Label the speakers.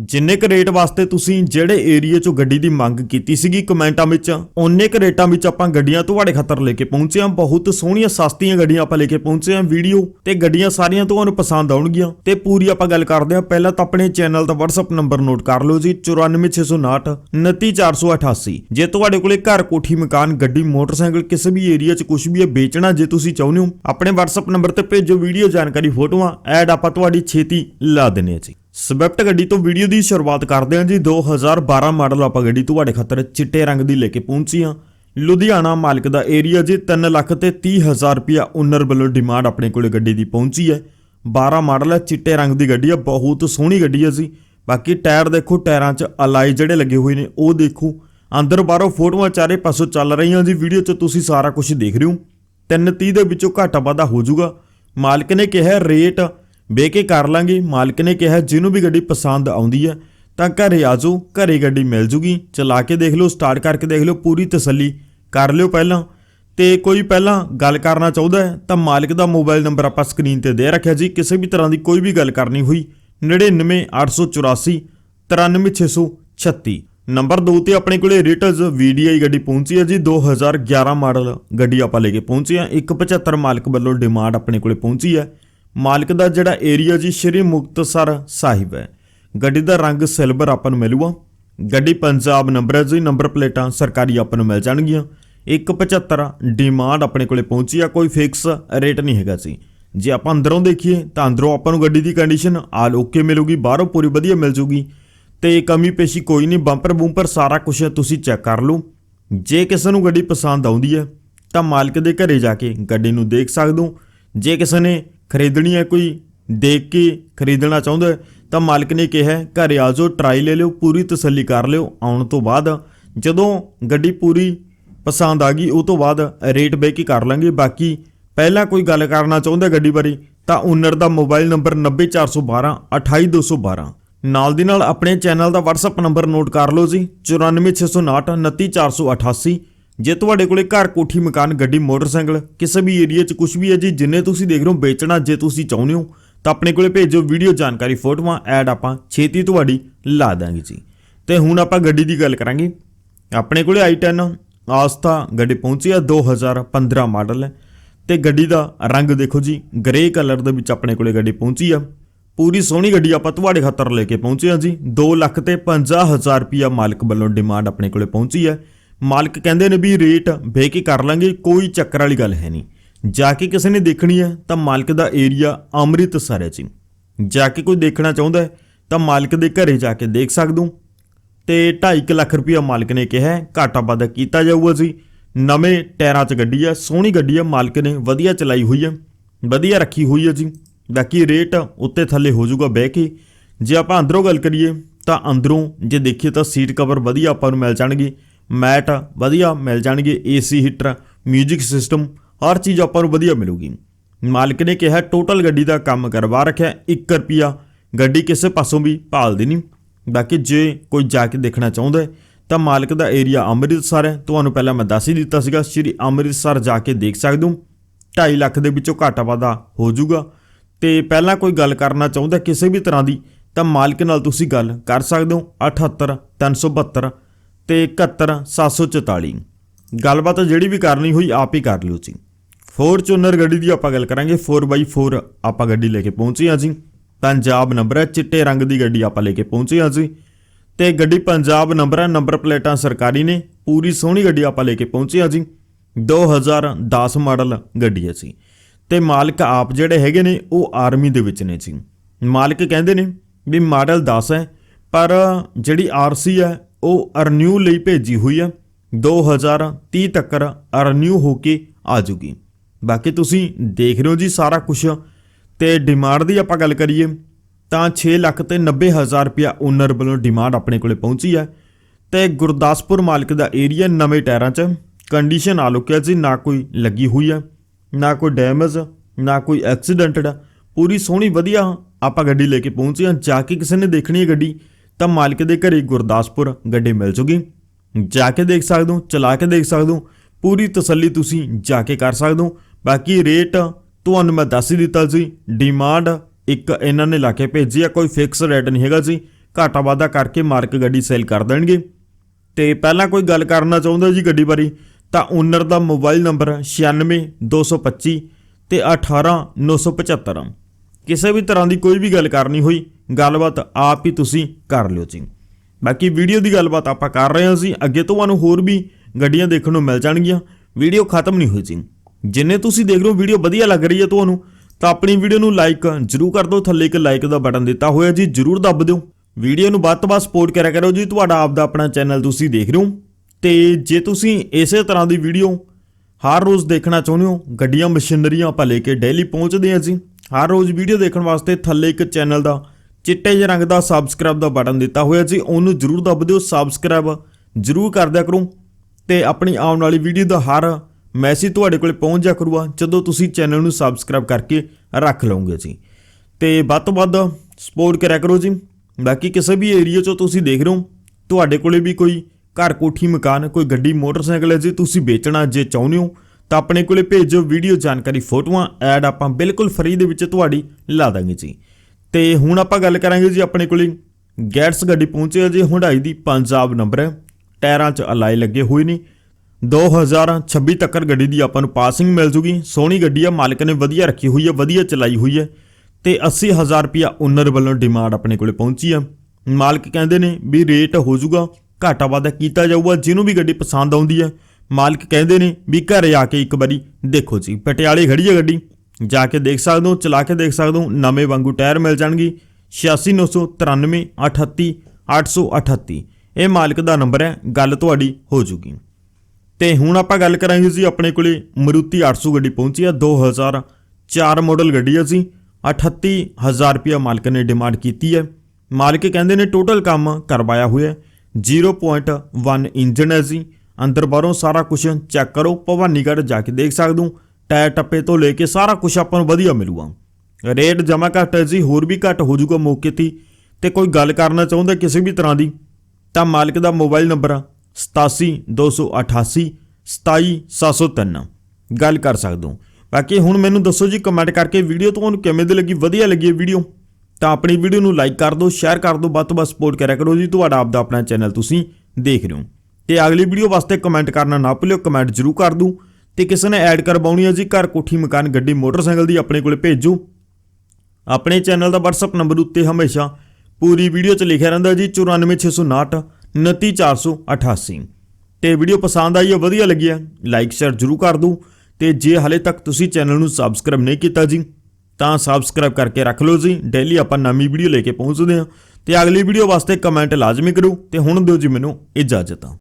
Speaker 1: ਜਿੰਨੇ ਕ ਰੇਟ ਵਾਸਤੇ ਤੁਸੀਂ ਜਿਹੜੇ ਏਰੀਆ 'ਚੋਂ ਗੱਡੀ ਦੀ ਮੰਗ ਕੀਤੀ ਸੀਗੀ ਕਮੈਂਟਾਂ ਵਿੱਚ ਉਹਨੇ ਕ ਰੇਟਾਂ ਵਿੱਚ ਆਪਾਂ ਗੱਡੀਆਂ ਤੁਹਾਡੇ ਖਾਤਰ ਲੈ ਕੇ ਪਹੁੰਚੇ ਹਾਂ। ਬਹੁਤ ਸੋਹਣੀਆਂ, ਸਸਤੀਆਂ ਗੱਡੀਆਂ ਆਪਾਂ ਲੈ ਕੇ ਪਹੁੰਚੇ ਹਾਂ ਵੀਡੀਓ ਤੇ ਗੱਡੀਆਂ ਸਾਰੀਆਂ ਤੁਹਾਨੂੰ ਪਸੰਦ ਆਉਣਗੀਆਂ। ਤੇ ਪੂਰੀ ਆਪਾਂ ਗੱਲ ਕਰਦੇ ਹਾਂ। ਪਹਿਲਾਂ ਤਾਂ ਆਪਣੇ ਚੈਨਲ ਦਾ WhatsApp ਨੰਬਰ ਨੋਟ ਕਰ ਲਓ ਜੀ 94659 29488 ਜੇ ਤੁਹਾਡੇ ਕੋਲੇ ਘਰ, ਕੋਠੀ, ਮਕਾਨ, ਗੱਡੀ, ਮੋਟਰਸਾਈਕਲ, ਕਿਸੇ ਵੀ ਏਰੀਆ 'ਚ ਕੁਝ ਵੀ ਹੈ, ਵੇਚਣਾ ਜੇ ਤੁਸੀਂ ਚਾਹੁੰਦੇ ਹੋ, ਆਪਣੇ WhatsApp ਨੰਬਰ ਤੇ ਭੇਜੋ, ਵੀਡੀਓ ਜਾਣਕਾਰੀ, ਫੋਟੋਆਂ, ਐਡ ਆਪਾਂ ਤੁਹਾਡੀ ਛੇਤੀ ਲਾ ਦਿੰਨੇ ਆ ਜੀ। ਸਵਿਫਟ ਗੱਡੀ ਤੋਂ ਵੀਡੀਓ ਦੀ ਸ਼ੁਰੂਆਤ ਕਰਦੇ ਹਾਂ ਜੀ। 2012 ਮਾਡਲ ਆਪਾਂ ਗੱਡੀ ਤੁਹਾਡੇ ਖਾਤਰ ਚਿੱਟੇ ਰੰਗ ਦੀ ਲੈ ਕੇ ਪਹੁੰਚੀ ਹਾਂ। ਲੁਧਿਆਣਾ ਮਾਲਕ ਦਾ ਏਰੀਆ ਜੀ 3 ਲੱਖ ਤੇ 30 ਹਜ਼ਾਰ ਰੁਪਿਆ ਓਨਰ ਵੱਲੋਂ ਡਿਮਾਂਡ ਆਪਣੇ ਕੋਲੇ ਗੱਡੀ ਦੀ ਪਹੁੰਚੀ ਹੈ। 12 ਮਾਡਲ ਹੈ, ਚਿੱਟੇ ਰੰਗ ਦੀ ਗੱਡੀ ਹੈ, ਬਹੁਤ ਸੋਹਣੀ ਗੱਡੀ ਹੈ ਜੀ। ਬਾਕੀ ਟਾਇਰ ਦੇਖੋ, ਟਾਇਰਾਂ 'ਚ ਅਲਾਈ ਜਿਹੜੇ ਲੱਗੇ ਹੋਏ ਨੇ, ਉਹ ਦੇਖੋ। ਅੰਦਰ ਬਾਹਰੋਂ ਫੋਟੋਆਂ ਚਾਰੇ ਪਾਸੋਂ ਚੱਲ ਰਹੀਆਂ ਜੀ, ਵੀਡੀਓ 'ਚ ਤੁਸੀਂ ਸਾਰਾ ਕੁਝ ਦੇਖ ਰਹੇ ਹੋ। 330 ਦੇ ਵਿੱਚੋਂ ਘਾਟਾ ਵਾਧਾ ਹੋ ਜਾਊਗਾ। ਮਾਲਕ ਨੇ ਕਿਹਾ, ਰੇਟ ਵੇ ਕੇ ਕਰ ਲਾਂਗੇ। ਮਾਲਕ ਨੇ ਕਿਹਾ, ਜਿਹਨੂੰ ਵੀ ਗੱਡੀ ਪਸੰਦ ਆਉਂਦੀ ਹੈ, ਤਾਂ ਘਰੇ ਆ ਜਾਓ, ਘਰੇ ਗੱਡੀ ਮਿਲ ਜੂਗੀ। ਚਲਾ ਕੇ ਦੇਖ ਲਓ ਸਟਾਰਟ ਕਰਕੇ ਦੇਖ ਲਓ, ਪੂਰੀ ਤਸੱਲੀ ਕਰ ਲਿਓ ਪਹਿਲਾਂ। ਤੇ ਕੋਈ ਪਹਿਲਾਂ ਗੱਲ ਕਰਨਾ ਚਾਹੁੰਦਾ ਹੈ, ਤਾਂ ਮਾਲਕ ਦਾ ਮੋਬਾਈਲ ਨੰਬਰ ਆਪਾਂ ਸਕਰੀਨ ਤੇ ਦੇ ਰੱਖਿਆ ਜੀ। ਕਿਸੇ ਵੀ ਤਰ੍ਹਾਂ ਦੀ ਕੋਈ ਵੀ ਗੱਲ ਕਰਨੀ ਹੋਈ 99884 93636 ਨੰਬਰ 2 ਤੇ ਆਪਣੇ ਕੋਲੇ ਰੇਟਸ VDI ਗੱਡੀ ਪਹੁੰਚੀ ਹੈ ਜੀ। 2011 ਮਾਡਲ ਗੱਡੀ ਆਪਾਂ ਲੈ ਕੇ ਪਹੁੰਚੇ ਆ 175 ਮਾਲਕ ਵੱਲੋਂ ਡਿਮਾਂਡ ਆਪਣੇ ਕੋਲੇ ਪਹੁੰਚੀ ਹੈ। ਮਾਲਕ ਦਾ ਜਿਹੜਾ ਏਰੀਆ ਜੀ, ਸ਼੍ਰੀ ਮੁਕਤਸਰ ਸਾਹਿਬ ਹੈ। ਗੱਡੀ ਦਾ ਰੰਗ ਸਿਲਵਰ ਆਪਾਂ ਨੂੰ ਮਿਲੂਗਾ। ਗੱਡੀ ਪੰਜਾਬ ਨੰਬਰ ਹੈ ਜੀ ਨੰਬਰ ਪਲੇਟਾਂ ਸਰਕਾਰੀ ਆਪਾਂ ਨੂੰ ਮਿਲ ਜਾਣਗੀਆਂ। 175 ਡਿਮਾਂਡ ਆਪਣੇ ਕੋਲੇ ਪਹੁੰਚੀ ਆ, ਕੋਈ ਫਿਕਸ ਰੇਟ ਨਹੀਂ ਹੈਗਾ ਸੀ ਜੇ ਆਪਾਂ ਅੰਦਰੋਂ ਦੇਖੀਏ, ਤਾਂ ਅੰਦਰੋਂ ਆਪਾਂ ਨੂੰ ਗੱਡੀ ਦੀ ਕੰਡੀਸ਼ਨ ਆਲ ਓਕੇ ਮਿਲੂਗੀ, ਬਾਹਰੋਂ ਪੂਰੀ ਵਧੀਆ ਮਿਲ ਜੂਗੀ। ਤੇ ਕਮੀ ਪੇਸ਼ੀ ਕੋਈ ਨਹੀਂ ਬੰਪਰ ਬੂੰਪਰ ਸਾਰਾ ਕੁਝ ਤੁਸੀਂ ਚੈੱਕ ਕਰ ਲਓ। ਜੇ ਕਿਸੇ ਨੂੰ ਗੱਡੀ ਪਸੰਦ ਆਉਂਦੀ ਹੈ, ਤਾਂ ਮਾਲਕ ਦੇ ਘਰੇ ਜਾ ਕੇ ਗੱਡੀ ਨੂੰ ਦੇਖ ਸਕਦੇ ਹੋ। ਜੇ ਕਿਸੇ ਨੇ ਖਰੀਦਣੀ ਹੈ ਕੋਈ ਦੇਖ ਕੇ ਖਰੀਦਣਾ ਚਾਹੁੰਦਾ ਤਾਂ ਮਾਲਕ ਨੇ ਕਿਹਾ ਹੈ, ਘਰੇ ਆ ਜਾਓ ਟਰਾਈ ਲੈ ਲਿਓ ਪੂਰੀ ਤਸੱਲੀ ਕਰ ਲਿਓ। ਆਉਣ ਤੋਂ ਬਾਅਦ ਜਦੋਂ ਗੱਡੀ ਪੂਰੀ ਪਸੰਦ ਆ ਗਈ ਉਹ ਤੋਂ ਬਾਅਦ ਰੇਟ ਬੇ ਕੀ ਕਰ ਲਾਂਗੇ। ਬਾਕੀ ਪਹਿਲਾਂ ਕੋਈ ਗੱਲ ਕਰਨਾ ਚਾਹੁੰਦਾ ਗੱਡੀ ਬਾਰੇ ਤਾਂ ਓਨਰ ਦਾ ਮੋਬਾਈਲ ਨੰਬਰ 90412 28212 ਨਾਲ ਦੀ ਨਾਲ ਆਪਣੇ ਚੈਨਲ ਦਾ WhatsApp ਨੰਬਰ ਨੋਟ ਕਰ ਲਓ ਜੀ 94659 29488 ਜੇ ਤੁਹਾਡੇ ਕੋਲੇ ਘਰ ਕੋਠੀ, ਮਕਾਨ, ਗੱਡੀ, ਮੋਟਰਸਾਈਕਲ, ਕਿਸੇ ਵੀ ਏਰੀਆ 'ਚ ਕੁਝ ਵੀ ਹੈ ਜੀ, ਜਿੰਨੇ ਤੁਸੀਂ ਦੇਖ ਰਹੇ ਹੋ ਵੇਚਣਾ ਜੇ ਤੁਸੀਂ ਚਾਹੁੰਦੇ ਹੋ, ਤਾਂ ਆਪਣੇ ਕੋਲੇ ਭੇਜੋ ਵੀਡੀਓ ਜਾਣਕਾਰੀ ਫੋਟੋਆਂ ਐਡ ਆਪਾਂ ਛੇਤੀ ਤੁਹਾਡੀ ਲਾ ਦਾਂਗੇ ਜੀ। ਤੇ ਹੁਣ ਆਪਾਂ ਗੱਡੀ ਦੀ ਗੱਲ ਕਰਾਂਗੇ। ਆਪਣੇ ਕੋਲੇ i10 ਆਸਥਾ ਗੱਡੀ ਪਹੁੰਚੀ ਆ 2015 ਮਾਡਲ ਹੈ। ਤੇ ਗੱਡੀ ਦਾ ਰੰਗ ਦੇਖੋ ਜੀ ਗ੍ਰੇ ਕਲਰ ਦੇ ਵਿੱਚ ਆਪਣੇ ਕੋਲੇ ਗੱਡੀ ਪਹੁੰਚੀ ਆ। ਪੂਰੀ ਸੋਹਣੀ ਗੱਡੀ ਆਪਾਂ ਤੁਹਾਡੇ ਖਾਤਰ ਲੈ ਕੇ ਪਹੁੰਚੇ ਆ ਜੀ। 2 ਲੱਖ ਤੇ 50000 ਰੁਪਿਆ ਮਾਲਕ ਵੱਲੋਂ ਡਿਮਾਂਡ ਆਪਣੇ ਕੋਲੇ ਪਹੁੰਚੀ ਹੈ। ਮਾਲਕ ਕਹਿੰਦੇ ਨੇ ਵੀ ਰੇਟ ਵੇ ਕੇ ਕਰ ਲਾਂਗੇ, ਕੋਈ ਚੱਕਰ ਵਾਲੀ ਗੱਲ ਹੈ ਨਹੀਂ। ਜਾ ਕੇ ਕਿਸੇ ਨੇ ਦੇਖਣੀ ਹੈ, ਤਾਂ ਮਾਲਕ ਦਾ ਏਰੀਆ ਅੰਮ੍ਰਿਤਸਰ ਹੈ ਜੀ। ਜਾ ਕੇ ਕੋਈ ਦੇਖਣਾ ਚਾਹੁੰਦਾ ਹੈ, ਤਾਂ ਮਾਲਕ ਦੇ ਘਰੇ ਜਾ ਕੇ ਦੇਖ ਸਕਦੇ। ਹੋ ਤੇ 2.5 ਲੱਖ ਰੁਪਇਆ ਮਾਲਕ ਨੇ ਕਿਹਾ ਘਾਟਾ ਵਾਧਾ ਕੀਤਾ ਜਾਊਗਾ ਜੀ। ਨਵੇਂ ਟਾਇਰਾਂ 'ਚ ਗੱਡੀ ਆ ਸੋਹਣੀ ਗੱਡੀ ਆ ਮਾਲਕ ਨੇ ਵਧੀਆ ਚਲਾਈ ਹੋਈ ਆ ਵਧੀਆ ਰੱਖੀ ਹੋਈ ਆ ਜੀ। ਬਾਕੀ ਰੇਟ ਉੱਤੇ ਥੱਲੇ ਹੋ ਜਾਊਗਾ ਬਹਿ ਕੇ। ਜੇ ਆਪਾਂ ਅੰਦਰੋਂ ਗੱਲ ਕਰੀਏ, ਤਾਂ ਅੰਦਰੋਂ ਜੇ ਦੇਖੀਏ ਤਾਂ ਸੀਟ ਕਵਰ ਵਧੀਆ ਆਪਾਂ ਨੂੰ ਮਿਲ ਜਾਣਗੇ। ਮੈਟ, ਵਧੀਆ, ਮਿਲ ਜਾਣਗੇ ਏਸੀ ਹੀਟਰ 뮤직 ਸਿਸਟਮ ਹਰ ਚੀਜ਼ ਆਪਾਂ ਨੂੰ ਵਧੀਆ ਮਿਲੂਗੀ। ਮਾਲਕ ਨੇ ਕਿਹਾ ਟੋਟਲ ਗੱਡੀ ਦਾ ਕੰਮ ਕਰਵਾ ਰੱਖਿਆ 1 ਰੁਪਿਆ ਗੱਡੀ ਕਿਸੇ ਪਾਸੋਂ ਵੀ ਭਾਲਦੀ ਨਹੀਂ। ਬਾਕੀ ਜੇ ਕੋਈ ਜਾ ਕੇ ਦੇਖਣਾ ਚਾਹੁੰਦਾ ਤਾਂ ਮਾਲਕ ਦਾ ਏਰੀਆ ਅੰਮ੍ਰਿਤਸਰ ਹੈ। ਤੁਹਾਨੂੰ ਪਹਿਲਾਂ ਮੈਂ ਦੱਸ ਹੀ ਦਿੱਤਾ ਸੀਗਾ, ਸ਼੍ਰੀ ਅੰਮ੍ਰਿਤਸਰ ਜਾ ਕੇ ਦੇਖ ਸਕਦੇ ਹੋ। 2.5 ਲੱਖ ਦੇ ਵਿੱਚੋਂ ਘਾਟਾ ਵਾਧਾ ਹੋ ਜਾਊਗਾ। ਤੇ ਪਹਿਲਾਂ ਕੋਈ ਗੱਲ ਕਰਨਾ ਚਾਹੁੰਦਾ ਕਿਸੇ ਵੀ ਤਰ੍ਹਾਂ ਦੀ, ਤਾਂ ਮਾਲਕ ਨਾਲ ਤੁਸੀਂ ਗੱਲ ਕਰ ਸਕਦੇ ਹੋ। 78 372 ਤੇ 71 744 ਗੱਲਬਾਤ ਜਿਹੜੀ ਵੀ ਕਰਨੀ ਹੋਈ ਆਪ ਹੀ ਕਰ ਲਿਓ ਜੀ। ਫੋਰਚੂਨਰ ਗੱਡੀ ਦੀ ਆਪਾਂ ਗੱਲ ਕਰਾਂਗੇ 4x4 ਆਪਾਂ ਗੱਡੀ ਲੈ ਕੇ ਪਹੁੰਚੇ ਹਾਂ ਜੀ। ਪੰਜਾਬ ਨੰਬਰ ਹੈ, ਚਿੱਟੇ ਰੰਗ ਦੀ ਗੱਡੀ ਆਪਾਂ ਲੈ ਕੇ ਪਹੁੰਚੇ ਹਾਂ ਜੀ। ਤੇ ਗੱਡੀ ਪੰਜਾਬ ਨੰਬਰ ਹੈ, ਨੰਬਰ ਪਲੇਟਾਂ ਸਰਕਾਰੀ ਨੇ, ਪੂਰੀ ਸੋਹਣੀ ਗੱਡੀ ਆਪਾਂ ਲੈ ਕੇ ਪਹੁੰਚੇ ਹਾਂ ਜੀ। 2010 ਮਾਡਲ ਗੱਡੀ ਹੈ ਜੀ। ਤੇ ਮਾਲਕ ਆਪ ਜਿਹੜੇ ਹੈਗੇ ਨੇ, ਉਹ ਆਰਮੀ ਦੇ ਵਿੱਚ ਨੇ ਜੀ। ਮਾਲਕ ਕਹਿੰਦੇ ਨੇ ਵੀ ਮਾਡਲ 10 ਹੈ, ਪਰ ਜਿਹੜੀ ਆਰਸੀ ਹੈ ਉਹ ਅਰਨਿਊ ਲਈ ਭੇਜੀ ਹੋਈ ਹੈ 2030 ਤੱਕ ਅਰਨਿਊ ਹੋ ਕੇ ਆ ਜੂਗੀ। ਬਾਕੀ ਤੁਸੀਂ ਦੇਖ ਰਹੇ ਹੋ ਜੀ ਸਾਰਾ ਕੁਝ ਤੇ ਡਿਮਾਂਡ ਦੀ ਆਪਾਂ ਗੱਲ ਕਰੀਏ, ਤਾਂ 6 ਲੱਖ ਤੇ 90 ਹਜ਼ਾਰ ਰੁਪਇਆ ਓਨਰ ਵੱਲੋਂ ਡਿਮਾਂਡ ਆਪਣੇ ਕੋਲੇ ਪਹੁੰਚੀ ਹੈ ਤੇ ਗੁਰਦਾਸਪੁਰ ਮਾਲਕ ਦਾ ਏਰੀਆ ਨਵੇਂ ਟਾਇਰਾਂ 'ਚ ਕੰਡੀਸ਼ਨ ਆ ਲੁਕਿਆ ਜੀ, ਨਾ ਕੋਈ ਲੱਗੀ ਹੋਈ ਹੈ ਨਾ ਕੋਈ ਡੈਮੇਜ ਨਾ ਕੋਈ ਐਕਸੀਡੈਂਟਡ ਪੂਰੀ ਸੋਹਣੀ ਵਧੀਆ ਆਪਾਂ ਗੱਡੀ ਲੈ ਕੇ ਪਹੁੰਚੇ ਹਾਂ ਜਾ ਕੇ ਕਿਸੇ ਨੇ ਦੇਖਣੀ ਹੈ ਗੱਡੀ। ਤਾਂ ਮਾਲਕ ਦੇ ਘਰੇ ਗੁਰਦਾਸਪੁਰ ਗੱਡੀ ਮਿਲ ਜੂਗੀ। ਜਾ ਕੇ ਦੇਖ ਸਕਦੇ ਹੋ, ਚਲਾ ਕੇ ਦੇਖ ਸਕਦੇ ਹੋ, ਪੂਰੀ ਤਸੱਲੀ ਤੁਸੀਂ ਜਾ ਕੇ ਕਰ ਸਕਦੇ ਹੋ। ਬਾਕੀ ਰੇਟ ਤੁਹਾਨੂੰ ਮੈਂ ਦੱਸ ਹੀ ਦਿੱਤਾ ਸੀ ਡਿਮਾਂਡ ਇੱਕ ਇਹਨਾਂ ਨੇ ਲਾ ਕੇ ਭੇਜੀ ਆ, ਕੋਈ ਫਿਕਸ ਰੇਟ ਨਹੀਂ ਹੈਗਾ ਸੀ। ਘਾਟਾ ਵਾਧਾ ਕਰਕੇ ਮਾਲਕ ਗੱਡੀ ਸੇਲ ਕਰ ਦੇਣਗੇ। ਤੇ ਪਹਿਲਾਂ ਕੋਈ ਗੱਲ ਕਰਨਾ ਚਾਹੁੰਦਾ ਜੀ ਗੱਡੀ ਬਾਰੇ, ਤਾਂ ਓਨਰ ਦਾ ਮੋਬਾਈਲ ਨੰਬਰ 96225 ਤੇ 18975 ਕਿਸੇ ਵੀ ਤਰ੍ਹਾਂ ਦੀ ਕੋਈ ਵੀ ਗੱਲ ਕਰਨੀ ਹੋਈ, ਗੱਲਬਾਤ ਆਪ ਹੀ ਤੁਸੀਂ ਕਰ ਲਿਓ ਜੀ। ਬਾਕੀ ਵੀਡੀਓ ਦੀ ਗੱਲਬਾਤ ਆਪਾਂ ਕਰ ਰਹੇ ਹਾਂ ਜੀ। ਅੱਗੇ ਤੋਂ ਤੁਹਾਨੂੰ ਹੋਰ ਵੀ ਗੱਡੀਆਂ ਦੇਖਣ ਨੂੰ ਮਿਲ ਜਾਣਗੀਆਂ। ਵੀਡੀਓ ਖਤਮ ਨਹੀਂ ਹੋਈ ਜੀ। ਜਿੰਨੇ ਤੁਸੀਂ ਦੇਖ ਰਹੇ ਹੋ, ਵੀਡੀਓ ਵਧੀਆ ਲੱਗ ਰਹੀ ਹੈ ਤੁਹਾਨੂੰ, ਤਾਂ ਆਪਣੀ ਵੀਡੀਓ ਨੂੰ ਲਾਈਕ ਜਰੂਰ ਕਰ ਦਿਓ। ਥੱਲੇ ਇੱਕ ਲਾਈਕ ਦਾ ਬਟਨ ਦਿੱਤਾ ਹੋਇਆ ਜੀ, ਜਰੂਰ ਦੱਬ ਦਿਓ। ਵੀਡੀਓ ਨੂੰ ਵੱਧ ਤੋਂ ਵੱਧ ਸਪੋਰਟ ਕਰਿਆ ਕਰੋ ਜੀ। ਤੁਹਾਡਾ ਆਪ ਦਾ ਆਪਣਾ ਚੈਨਲ ਤੁਸੀਂ ਦੇਖ ਰਹੇ ਹੋ। ਤੇ ਜੇ ਤੁਸੀਂ ਇਸੇ ਤਰ੍ਹਾਂ ਦੀ ਵੀਡੀਓ ਹਰ ਰੋਜ਼ ਦੇਖਣਾ ਚਾਹੁੰਦੇ ਹੋ, ਗੱਡੀਆਂ, ਮਸ਼ੀਨਰੀਆਂ ਆਪਾਂ ਲੈ ਕੇ ਡੇਲੀ ਪਹੁੰਚਦੇ ਹਾਂ ਜੀ। ਹਰ ਰੋਜ਼ ਵੀਡੀਓ ਦੇਖਣ ਵਾਸਤੇ ਥੱਲੇ ਇੱਕ ਚੈਨਲ ਦਾ, ਚਿੱਟੇ ਜਿਹੇ ਰੰਗ ਦਾ ਸਬਸਕ੍ਰਾਈਬ ਦਾ ਬਟਨ ਦਿੱਤਾ ਹੋਇਆ ਜੀ ਉਹਨੂੰ ਜਰੂਰ ਦੱਬ ਦਿਓ ਸਬਸਕ੍ਰਾਈਬ ਜਰੂਰ ਕਰ ਦਿਆ ਕਰੋ ਤੇ ਆਪਣੀ ਆਉਣ ਵਾਲੀ ਵੀਡੀਓ ਦਾ ਹਰ ਮੈਸੇਜ ਤੁਹਾਡੇ ਕੋਲੇ ਪਹੁੰਚ ਜਾ ਕਰੂਗਾ, ਜਦੋਂ ਤੁਸੀਂ ਚੈਨਲ ਨੂੰ ਸਬਸਕ੍ਰਾਈਬ ਕਰਕੇ ਰੱਖ ਲਓਗੇ ਜੀ। ਤੇ ਵੱਧ ਤੋਂ ਵੱਧ ਸਪੋਰਟ ਕਰਿਆ ਕਰੋ ਜੀ। ਬਾਕੀ ਕਿਸੇ ਵੀ ਏਰੀਆ 'ਚੋਂ ਤੁਸੀਂ ਦੇਖ ਰਹੇ ਹੋ, ਤੁਹਾਡੇ ਕੋਲੇ ਵੀ ਕੋਈ ਘਰ ਕੋਠੀ ਮਕਾਨ, ਕੋਈ ਗੱਡੀ, ਮੋਟਰਸਾਈਕਲ ਹੈ ਜੀ, ਤੁਸੀਂ ਵੇਚਣਾ ਜੇ ਚਾਹੁੰਦੇ ਹੋ ਤਾਂ ਆਪਣੇ ਕੋਲੇ ਭੇਜੋ ਵੀਡੀਓ ਜਾਣਕਾਰੀ ਫੋਟੋਆਂ, ਐਡ ਆਪਾਂ ਬਿਲਕੁਲ ਫ੍ਰੀ ਦੇ ਵਿੱਚ ਤੁਹਾਡੀ ਲਾ ਦਾਂਗੇ ਜੀ। ਤੇ ਹੁਣ ਆਪਾਂ ਗੱਲ ਕਰਾਂਗੇ ਜੀ ਆਪਣੇ ਕੋਲੇ ਗੈਟਸ ਗੱਡੀ ਪਹੁੰਚੀ ਹੈ ਜੀ ਹੁੰਡਾਈ ਦੀ ਪੰਜਾਬ ਨੰਬਰ ਹੈ। ਟਾਇਰਾਂ 'ਚ ਅਲਾਈ ਲੱਗੇ ਹੋਏ ਨੇ। 2026 ਤੱਕ ਗੱਡੀ ਦੀ ਆਪਾਂ ਨੂੰ ਪਾਸਿੰਗ ਮਿਲ ਜੂਗੀ। ਸੋਹਣੀ ਗੱਡੀ ਆ, ਮਾਲਕ ਨੇ ਵਧੀਆ ਰੱਖੀ ਹੋਈ ਹੈ ਵਧੀਆ ਚਲਾਈ ਹੋਈ ਹੈ ਤੇ 80000 ਰੁਪਿਆ ਓਨਰ ਵੱਲੋਂ ਡਿਮਾਂਡ ਆਪਣੇ ਕੋਲੇ ਪਹੁੰਚੀ ਆ। ਮਾਲਕ ਕਹਿੰਦੇ ਨੇ ਵੀ ਰੇਟ ਹੋ ਜੂਗਾ, ਘਾਟਾ ਵਾਧਾ ਕੀਤਾ ਜਾਊਗਾ, ਜਿਹਨੂੰ ਵੀ ਗੱਡੀ ਪਸੰਦ ਆਉਂਦੀ ਹੈ ਮਾਲਕ ਕਹਿੰਦੇ ਨੇ ਵੀ ਘਰ ਆ ਕੇ ਇੱਕ ਵਾਰੀ ਦੇਖੋ ਜੀ, ਪਟਿਆਲੇ ਖੜੀ ਹੈ ਗੱਡੀ। ਜਾ ਕੇ ਦੇਖ ਸਕਦੇ ਹੋ, ਚਲਾ ਕੇ ਦੇਖ ਸਕਦੇ ਹੋ, ਨਵੇਂ ਵਾਂਗੂ ਟਾਇਰ ਮਿਲ ਜਾਣਗੇ। 86993 38 838 ਇਹ ਮਾਲਕ ਦਾ ਨੰਬਰ ਹੈ, ਗੱਲ ਤੁਹਾਡੀ ਹੋ ਜੂਗੀ। ਤੇ ਹੁਣ ਆਪਾਂ ਗੱਲ ਕਰਾਂਗੇ ਜੀ, ਆਪਣੇ ਕੋਲੇ ਮਰੂਤੀ 800 ਗੱਡੀ ਪਹੁੰਚੀ ਆ 2004 ਮਾਡਲ ਗੱਡੀ ਆ ਜੀ। 38000 ਰੁਪਇਆ ਮਾਲਕ ਨੇ ਡਿਮਾਂਡ ਕੀਤੀ ਹੈ। ਮਾਲਕ ਕਹਿੰਦੇ ਨੇ ਟੋਟਲ ਕੰਮ ਕਰਵਾਇਆ ਹੋਇਆ ਹੈ 0.1 ਇੰਜਨ ਹੈ ਜੀ। ਅੰਦਰ ਬਾਹਰੋਂ ਸਾਰਾ ਕੁਝ ਚੈੱਕ ਕਰੋ, ਭਵਾਨੀਗੜ੍ਹ ਜਾ ਕੇ ਦੇਖ ਸਕਦੇ ਹੋ। ਟਾਇਰ ਟੱਪੇ ਤੋਂ ਲੈ ਕੇ ਸਾਰਾ ਕੁਝ ਆਪਾਂ ਨੂੰ ਵਧੀਆ ਮਿਲੂਗਾ। ਰੇਟ ਜਮਾ ਘੱਟ ਜੀ, ਹੋਰ ਵੀ ਘੱਟ ਹੋ ਜਾਊਗਾ ਮੌਕੇ ਤੇ। ਤੇ ਕੋਈ ਗੱਲ ਕਰਨਾ ਚਾਹੁੰਦਾ ਕਿਸੇ ਵੀ ਤਰ੍ਹਾਂ ਦੀ, ਤਾਂ ਮਾਲਕ ਦਾ ਮੋਬਾਈਲ ਨੰਬਰ ਆ 87288 27703 ਗੱਲ ਕਰ ਸਕਦੇ ਹੋ। ਬਾਕੀ ਹੁਣ ਮੈਨੂੰ ਦੱਸੋ ਜੀ ਕਮੈਂਟ ਕਰਕੇ ਵੀਡੀਓ ਤੁਹਾਨੂੰ ਕਿਵੇਂ ਦੀ ਲੱਗੀ, ਵਧੀਆ ਲੱਗੀ ਵੀਡੀਓ? ਤਾਂ ਆਪਣੀ ਵੀਡੀਓ ਨੂੰ ਲਾਈਕ ਕਰ ਦਿਓ ਸ਼ੇਅਰ ਕਰ ਦਿਓ, ਵੱਧ ਤੋਂ ਵੱਧ ਸਪੋਰਟ ਕਰਿਆ ਕਰੋ ਜੀ, ਤੁਹਾਡਾ ਆਪਦਾ ਆਪਣਾ ਚੈਨਲ ਤੁਸੀਂ ਦੇਖ ਰਹੇ ਹੋ। ਤੇ ਅਗਲੀ ਵੀਡੀਓ ਵਾਸਤੇ ਕਮੈਂਟ ਕਰਨਾ ਨਾ ਭੁੱਲਿਓ ਕਮੈਂਟ ਜ਼ਰੂਰ ਕਰ ਦੂੰ। ਤੇ ਕਿਸੇ ਨੇ ਐਡ ਕਰਵਾਉਣੀ ਹੈ ਜੀ, ਘਰ ਕੋਠੀ, ਮਕਾਨ, ਗੱਡੀ, ਮੋਟਰਸਾਈਕਲ ਦੀ ਆਪਣੇ ਕੋਲੇ ਭੇਜੋ। ਆਪਣੇ ਚੈਨਲ ਦਾ WhatsApp ਨੰਬਰ ਉੱਤੇ ਹਮੇਸ਼ਾ ਪੂਰੀ ਵੀਡੀਓ 'ਚ ਲਿਖਿਆ ਰਹਿੰਦਾ ਜੀ 94659 29488 ਤੇ ਵੀਡੀਓ ਪਸੰਦ ਆਈ ਹੈ, ਵਧੀਆ ਲੱਗੀ ਹੈ ਲਾਈਕ ਸ਼ੇਅਰ ਜਰੂਰ ਕਰ ਦਿਓ ਤੇ ਜੇ ਹਲੇ ਤੱਕ ਤੁਸੀਂ ਚੈਨਲ ਨੂੰ ਸਬਸਕ੍ਰਾਈਬ ਨਹੀਂ ਕੀਤਾ ਜੀ, ਤਾਂ ਸਬਸਕ੍ਰਾਈਬ ਕਰਕੇ ਰੱਖ ਲਓ ਜੀ। ਡੇਲੀ ਆਪਾਂ ਨਵੀਂ ਵੀਡੀਓ ਲੈ ਕੇ ਪਹੁੰਚਦੇ ਹਾਂ। ਤੇ ਅਗਲੀ ਵੀਡੀਓ ਵਾਸਤੇ ਕਮੈਂਟ ਲਾਜ਼ਮੀ ਕਰੋ। ਤੇ ਹੁਣ ਦਿਓ ਜੀ ਮੈਨੂੰ ਇਜਾਜ਼ਤ।